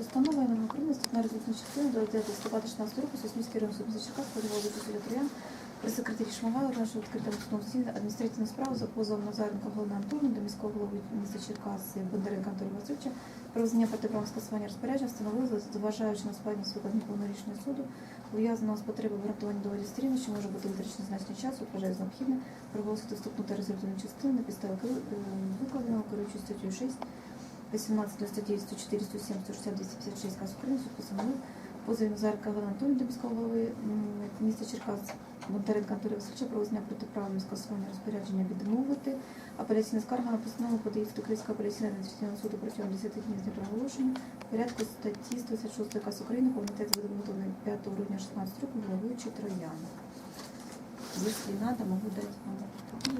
Постанова номер України статна результатна частина до 9 листопада 16 року Соснівський район Черкас подавав до суддя Троян при секретарі Шмагала нашого відкритого судового засідання адміністративну справу за позовом Назаренка Галина Антоновна до міського голови міста Черкас Бондаренка Анатолія Васильовича про визнання протиправного скасування розпорядження встановили, зважаючи на складність викладення повного рішення суду, ув'язаного з потребою гарантування доводі сторін, що може бути витрачено значний час, вважає за необхідне проголосити вступну та результативну частину на підставі е, викладеного керуючою статтею 6 18 99 104 107 160 256 Каз України суд постановив позові Назарка Галина до міського міста Черкас Бондаренка Анатолія Васильовича про визнання протиправного скасування розпорядження відмовити. Апеляційна скарга на постанову подається до Київського апеляційного адміністративного суду протягом 10 днів з дня проголошення в порядку статті 126 Каз України комітет виготовлений 5 грудня 16 року головуючий Троян. Якщо треба, можу дати вам.